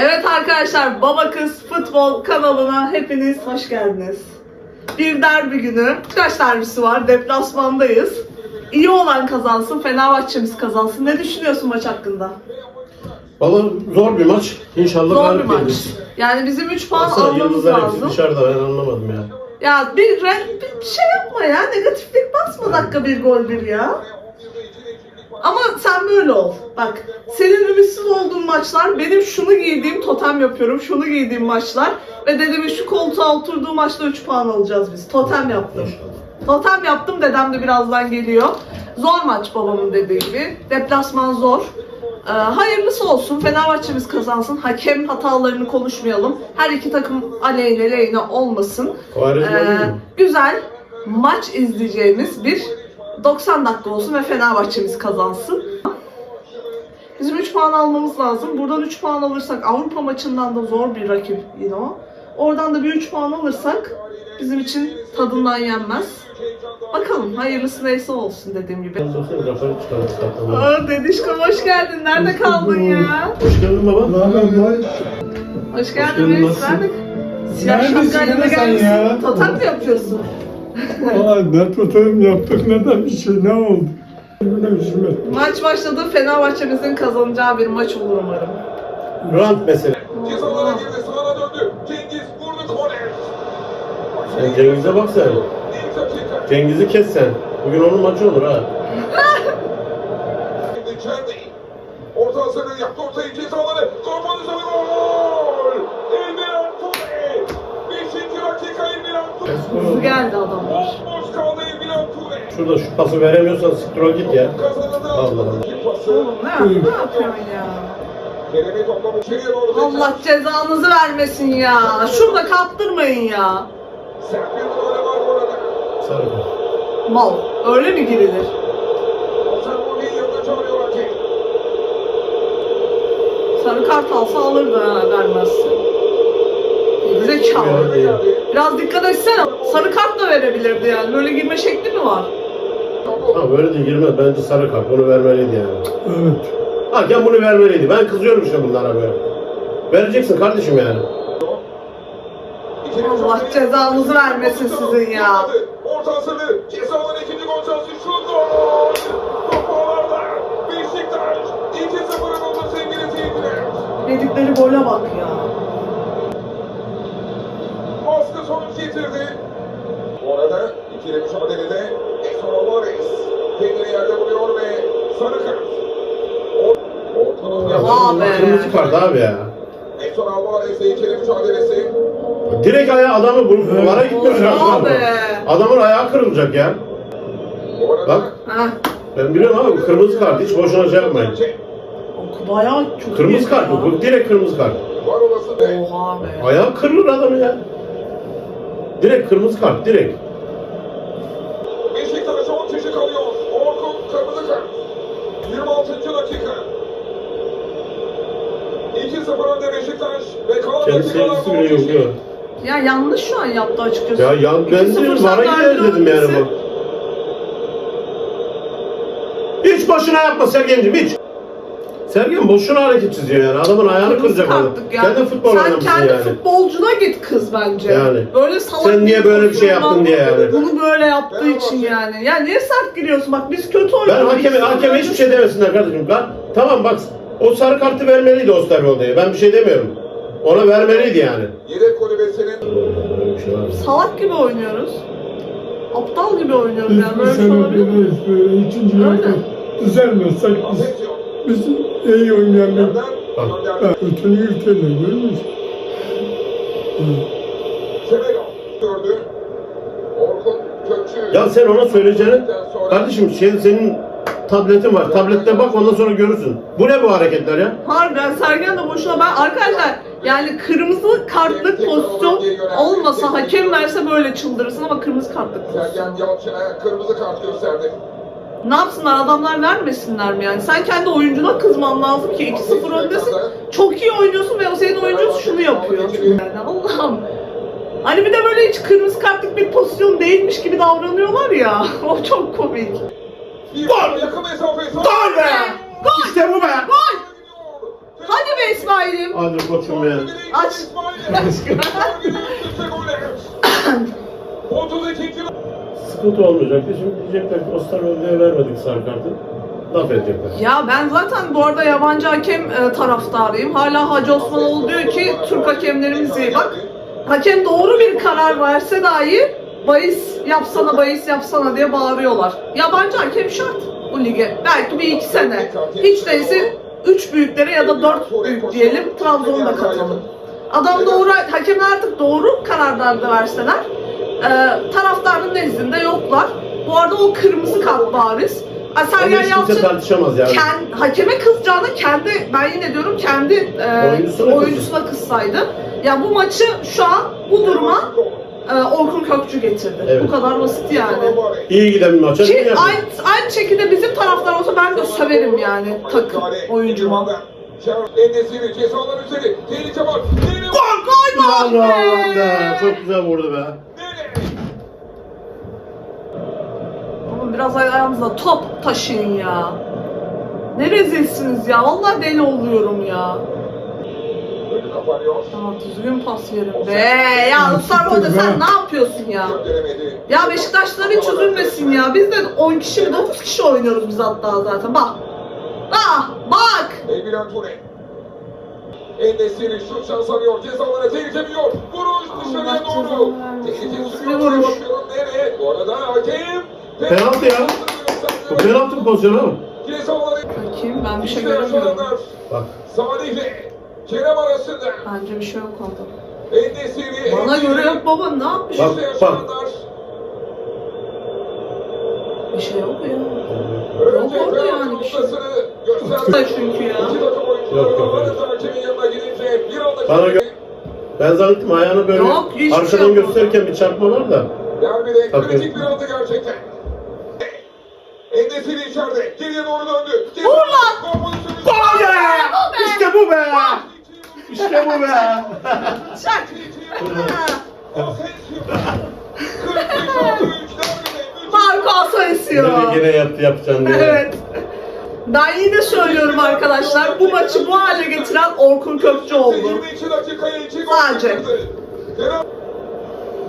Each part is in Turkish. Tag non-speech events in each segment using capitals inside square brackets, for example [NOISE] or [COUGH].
Evet arkadaşlar Baba Kız Futbol kanalına hepiniz hoş geldiniz. Bir derbi günü. Kaç derbisi var? Deplasmandayız. İyi olan kazansın, Fenerbahçe'miz kazansın. Ne düşünüyorsun maç hakkında? Valla zor bir maç. İnşallah Zor bir galip maç. geliriz. Yani bizim 3 puan Baksana almamız yıldızlar hepsi lazım. dışarıda ben anlamadım ya. Ya bir, renk, bir şey yapma ya. Negatiflik basma dakika bir gol bir ya. Ama sen böyle ol. Bak senin ümitsiz olduğun maçlar benim şunu giydiğim totem yapıyorum. Şunu giydiğim maçlar. Ve dedemin şu koltuğa oturduğu maçta 3 puan alacağız biz. Totem yaptım. Totem yaptım dedem de birazdan geliyor. Zor maç babamın dediği gibi. Deplasman zor. Ee, hayırlısı olsun. Fenerbahçe'miz kazansın. Hakem hatalarını konuşmayalım. Her iki takım aleyhine lehine olmasın. Ee, güzel maç izleyeceğimiz bir 90 dakika olsun ve Fenerbahçe'miz kazansın. Bizim 3 puan almamız lazım. Buradan 3 puan alırsak Avrupa maçından da zor bir rakip yine o. Oradan da bir 3 puan alırsak bizim için tadından yenmez. Bakalım hayırlısı neyse olsun dediğim gibi. Aa dedişkom hoş geldin. Nerede kaldın ya? Hoş geldin baba. Ne haber? Hoş geldin. geldin, Reis. nasılsın? Nerede? Siyah şapkayla da gelmişsin. Totem mi yapıyorsun? Aa, ne tutalım yaptık ne de bir şey ne oldu? Üzülme. Maç başladı. Fenerbahçe'mizin kazanacağı bir maç olur umarım. Rant mesele. Cezalara girdi, sağına döndü. Cengiz vurdu korner. Sen Cengiz'e bak sen. Cengiz'i kes sen. Bugün onun maçı olur ha. Orta hasarı yaptı ortayı cezaları. Gol pozisyonu gol. Hızlı geldi adamlar. Şurada şu pası veremiyorsan ol git ya. Allah Allah. Oğlum ne, yap- ne yapıyorsun ya? Allah cezanızı vermesin ya. Şurada kaptırmayın ya. Sarı. Mal. Öyle mi girilir? Sarı kart alsa alırdı ha vermezse. Zekalı. Geldi. Biraz dikkat etsene. Sarı kart da verebilirdi yani. Böyle girme şekli mi var? Ha böyle de girmez. Bence sarı kart. Bunu vermeliydi yani. Evet. Hakem bunu vermeliydi. Ben kızıyorum işte bunlara böyle. Vereceksin kardeşim yani. Allah cezanızı vermesin sizin ya. Orta. Cezalar ikinci gol şansı. Şut gol. Top ağlarda. Beşiktaş 2-0'ın oldu sevgili seyirciler. Dedikleri gole bak ya. Getirdi. Bu arada ikili mücadelede Edson Alvarez kendini yerde vuruyor ve sarı kart. Kırmızı kart abi ya. Edson Alvarez'le ikili mücadelesi. Direkt ayağı adamı bu vara gitmiş. Be. Adamın ayağı kırılacak ya. Bak. Heh. Ben biliyorum bu kırmızı kart. Hiç boşuna şey yapmayın. O Bayağı çok Kırmızı kart bu. Direkt kırmızı kart. Var olası ve Oha be. Ayağı kırılır adamı ya. Direkt kırmızı kart. Direkt. Beşiktaş 10 kişi kalıyor. Orkun kırmızı kart. 26. dakika. 2-0 önde Beşiktaş ve kalan Kendi dakikalarda sevgisi 10 bile kişi. yok. Ya yanlış şu an yaptı açıkçası. Ya yan, ben 2-0 diyorum sen vara verdin dedim yani bu. Hiç boşuna yapma Sergen'cim hiç. Sergen boşuna hareket çiziyor yani. Adamın ayağını Kırmızı kıracak adam. Kendi futbol Sen oynamışsın kendi yani. futbolcuna git kız bence. Yani. Böyle salak Sen niye böyle bir şey yaptın diye yani. Bunu böyle yaptığı için yani. Ya niye sert giriyorsun? Bak biz kötü Ben oynuyoruz. hakeme, hakeme hiçbir şey demesinler kardeşim. Lan, tamam bak o sarı kartı vermeliydi Osterwold'e. Ben bir şey demiyorum. Ona vermeliydi yani. Yedek kulübesinin şey? Salak gibi oynuyoruz. Aptal gibi oynuyoruz Biz yani. bu Böyle bir şey olabilir mi? İkinci Öyle. yarıda düzelmezsek biz, biz iyi oynayan bir Yerden Bak. Ötünü yürütenler görüyor musun? Ya sen ona söyleyeceğini kardeşim şey, senin tabletin var. Tablette bak ondan sonra görürsün. Bu ne bu hareketler ya? Harbiden Sergen de boşuna ben arkadaşlar yani kırmızı kartlık pozisyon olmasa hakem verse böyle çıldırırsın ama kırmızı kartlık pozisyon. Sergen Yalçın'a kırmızı kart gösterdi. Ne yapsınlar adamlar vermesinler mi yani? Sen kendi oyuncuna kızman lazım ki 2-0 öndesin. Çok iyi oynuyorsun ve o senin oyuncun şunu yapıyor. Yani Allah'ım. Hani bir de böyle hiç kırmızı kartlık bir pozisyon değilmiş gibi davranıyorlar ya. O çok komik. Gol! Gol be! İşte bu be! Gol! Hadi be İsmail'im. Hadi koçum ya. Aç. Aşkına. 32. Sıkıntı olmayacaktı. Şimdi diyecekler ki Osterwolde'ye vermedik sarı kartı. Laf edecekler. Ya ben zaten bu arada yabancı hakem e, taraftarıyım. Hala Hacı Osmanoğlu diyor ki Türk hakemlerimiz iyi. Bak hakem doğru bir karar verse dahi bahis yapsana bahis yapsana diye bağırıyorlar. Yabancı hakem şart bu lige. Belki bir iki sene. Hiç değilse üç büyüklere ya da dört büyük diyelim Trabzon'da katalım. Adam doğru, hakemler artık doğru kararlar da verseler e, taraftarın nezdinde yoklar. Bu arada o kırmızı kart bariz. Ay, Sergen Yalçın tartışamaz yani. Kend, hakeme kızacağına kendi ben yine diyorum kendi e, Oyuncusuna oyuncusuna, kızsaydı. Ya bu maçı şu an bu duruma e, Orkun Kökçü getirdi. Evet. Bu kadar basit yani. İyi giden bir maça Ki aynı, aynı şekilde bizim taraftar olsa ben de söverim yani takım oyuncuma. Endesiri cezalar üzeri. Tehlike var. Gol gol gol. Çok güzel vurdu be. Ama biraz ayağınızla top taşıyın ya. Ne rezilsiniz ya. Vallahi deli oluyorum ya. Tamam düzgün pas verin be. Ya Sarhoda sen ne yapıyorsun ya? Ya Beşiktaşlar hiç üzülmesin ya. Biz de 10 kişi mi 9 kişi oynuyoruz biz hatta zaten. Bak. Ah bak. Endesiri şut şans arıyor. Cezalara tehlikemiyor. Vuruş dışarıya doğru. Tehlike sürüyor. nereye? Bu arada hakem. Penaltı ya. Bu penaltı mı pozisyonu ama? Cezaları. Bakayım ben bir şey göremiyorum. Bak. Salih ile Kerem arasında. Bence bir şey yok orada. Endesiri. Bana göre yok baba ne yapmış? Bak, bak. Bir şey yok ya. Yok orada penaltı yani bir şey. çünkü ya. Yok, yok, bir Bana gö- Ben zannettim ayağını böyle Yok, şey arkadan yok. gösterirken bir çarpma var da. Derbide Tabii. kritik bir anda gerçekten. İçeride. Geriye doğru döndü. Vur lan! Gol be! İşte bu be! İşte bu be! Çak. Marco Asensio. Yine, yine yaptı yapacağını diye. Evet. Ben yine söylüyorum arkadaşlar. Bu maçı bu hale getiren Orkun Kökçü oldu. 22 dakikaya 2 gol Sadece.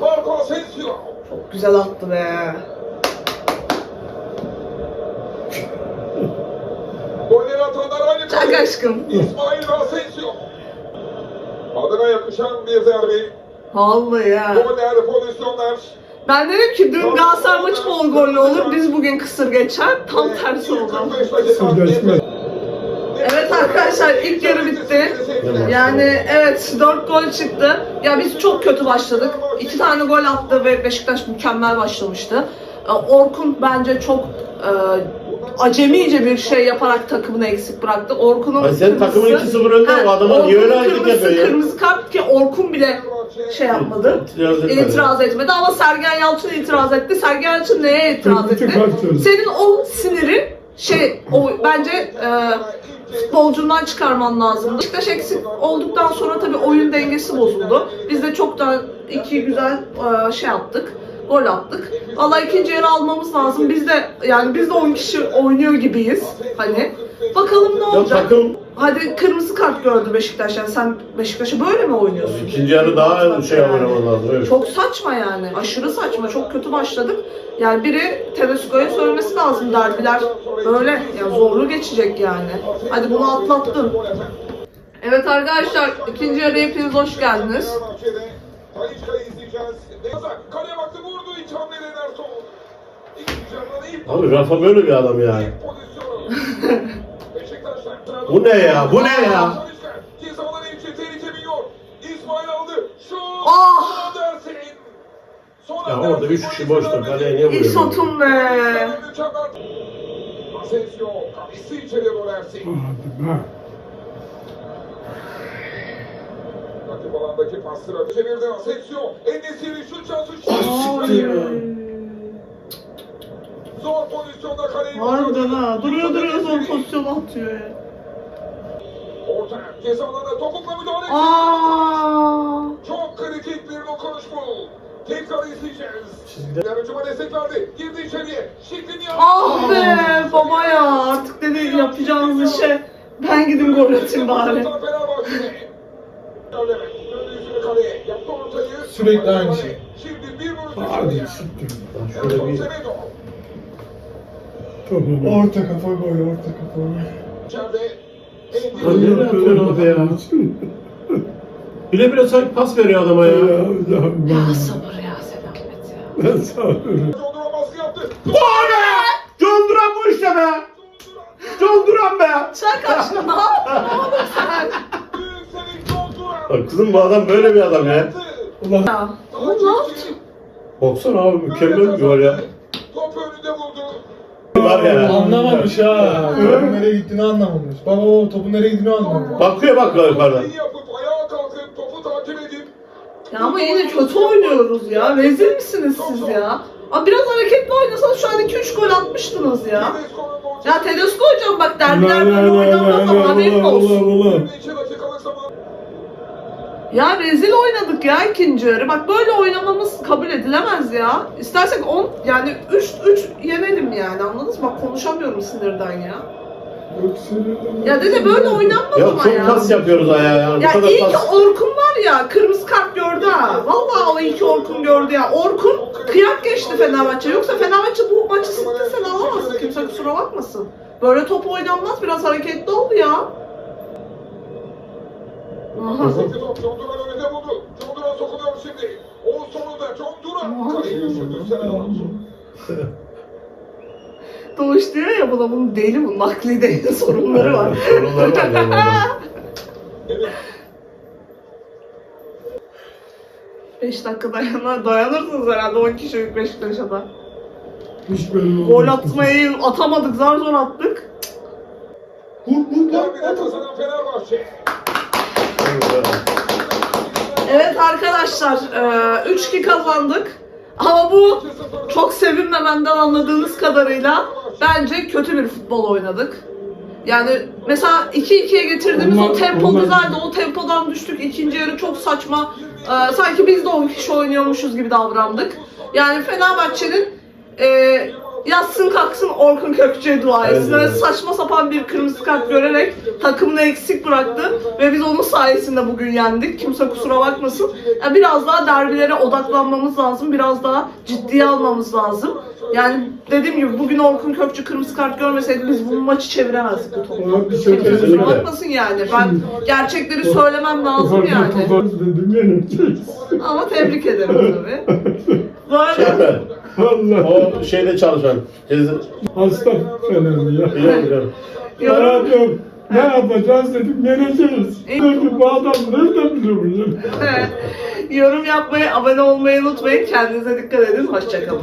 Marco Asensio. Çok güzel attı be. Kale. aşkım. İsmail Asensio. Adına yakışan bir derbi. Vallahi ya. Goller, pozisyonlar. Ben dedim ki dün Galatasaray maçı bol gollü olur. Biz bugün kısır geçer. Tam tersi oldu. 45 dakika. Geçmez. Evet arkadaşlar ilk yarı bitti. Yani evet 4 gol çıktı. Ya biz çok kötü başladık. 2 tane gol attı ve Beşiktaş mükemmel başlamıştı. Ee, Orkun bence çok e, acemice bir şey yaparak takımını eksik bıraktı. Orkun'un Ay sen takımın 2-0 önde o adama niye öyle hareket kırmızı, yapıyor ya? Kırmızı kart ki Orkun bile şey yapmadı. İtiraz etmedi. İtiraz etmedi ama Sergen Yalçın itiraz etti. Sergen Yalçın neye itiraz etti? Senin o siniri şey o bence e, futbolcundan çıkarman lazımdı. Beşiktaş eksik olduktan sonra tabii oyun dengesi bozuldu. Biz de çok da iki güzel e, şey yaptık. Gol attık. Vallahi ikinci yarı almamız lazım. Biz de yani biz de 10 kişi oynuyor gibiyiz. Hani bakalım ne olacak. takım Hadi kırmızı kart gördü Beşiktaş. Yani sen Beşiktaş'a böyle mi oynuyorsun? ikinci yarı daha şey oynaman lazım. Evet. Çok saçma yani. Aşırı saçma. Çok kötü başladık. Yani biri Tedesco'ya söylemesi lazım derbiler. Böyle yani zorlu geçecek yani. Hadi bunu atlattın. Evet arkadaşlar ikinci yarı hepiniz hoş geldiniz. Abi Rafa böyle bir adam yani. [LAUGHS] Bu ne ya? Bu ne ya? Ah! Ya orada üç kişi boştu. Kaleye niye vuruyor? sotum be. Rakip alandaki pasları çevirdi Asensio. Endesiri şut şansı Ay. Zor pozisyonda kaleyi Harbiden ha. Duruyor duruyor zor pozisyon atıyor ya. Orta ceza alanına topukla müdahale. Aa. Çok kritik bir dokunuş bu. Tekrar izleyeceğiz. Yarıcıma destek verdi. Girdi içeriye. Şiklini yaptı. Ah be baba ya artık dedi yapacağınız işe Ben gideyim gol atayım bari. Sürekli aynı şey. Şimdi bir vuruş Hadi siktir. Şöyle bir. Orta kafa gol, orta kafa gol. Nereye atıyorsun orada ya? [LAUGHS] Bile bile sanki pas veriyor adama Ya, ya. ya, Ya sabır ya Selamet ya. ben sağ olun. John Duran baskı yaptı. Gol be! John Duran bu işte be! John Duran be! Sen kaçtın ne yaptın oğlum sen? Bak kızım bu adam böyle bir adam ya. Ulan Ya. Oğlum ne yaptın? Baksana abi mükemmel bir gol ya. Top önünde vurdu. Var ya. anlamamış ha. Topun nereye gittiğini anlamamış. Baba o topun nereye gittiğini anlamamış. Bakıyor bak yukarıdan. İyi yapıp ayağa kalkıp topu takip edip Ya ama yine kötü oynuyoruz ya. Rezil misiniz siz ya? Abi biraz hareketli oynasanız şu an 2-3 gol atmıştınız ya. Tedesco'nun. Ya Tedesco hocam bak derbiler böyle oynanmaz ama haberin olsun. la la. 22 dakikalık zaman. Ya rezil oynadık ya ikinci yarı. Bak böyle oynamamız kabul edilemez ya. İstersek 10 yani 3 3 yenelim yani anladınız mı? Bak konuşamıyorum sinirden ya. Ya dede böyle oynanmaz Ya ama çok ya. pas yapıyoruz ayağa. Ya Bu kadar iyi ki. Orkun var ya kırmızı kart gördü ha. Vallahi o iyi ki Orkun gördü ya. Orkun kıyak geçti Fenerbahçe. Yoksa Fenerbahçe bu maçı sen alamazsın. Kimse kusura bakmasın. Böyle top oynanmaz. Biraz hareketli oldu ya. Aha. Sekti top. John Duran önünde buldu. John Duran sokuluyor şimdi. O sonunda John Doğuş diyor ya buna bunun deli bu nakli deli sorunları [LAUGHS] var. Sorunları var. Evet. 5 dakika dayanır, dayanırsınız herhalde 10 kişilik Beşiktaş'a da. Hiç belli olmaz. Gol atmayı atamadık, zar zor attık. Vur vur vur. kazanan Fenerbahçe. Evet arkadaşlar, 3-2 kazandık. Ama bu çok sevinmemenden anladığınız kadarıyla bence kötü bir futbol oynadık. Yani mesela 2-2'ye getirdiğimiz Onlar- o tempo onlar- güzeldi. O tempodan düştük. İkinci yarı çok saçma. Ee, sanki biz de 10 kişi oynuyormuşuz gibi davrandık. Yani Fenerbahçe'nin e, yatsın kalksın Orkun Kökçe'ye dua etsin. Böyle evet. saçma sapan bir kırmızı kart görerek takımını eksik bıraktı. Ve biz onun sayesinde bugün yendik. Kimse kusura bakmasın. Yani biraz daha derbilere odaklanmamız lazım. Biraz daha ciddiye almamız lazım. Yani dediğim gibi bugün Orkun Kökçü kırmızı kart görmeseydi biz bu maçı çeviremezdik bu topu. Kimse bakmasın yani. Ben gerçekleri söylemem lazım yani. Ama tebrik ederim tabii. [LAUGHS] Şey mi? Allah. O şeyde çalışan. Cezi... Hasta Fener'i ya. Biliyorum biliyorum. yorum, Bana diyor, ne yapacağız dedim, yeneceğiz. Dedim, bu adam nereden biliyor bunu? [LAUGHS] yorum yapmayı, abone olmayı unutmayın. Kendinize dikkat edin. Hoşçakalın.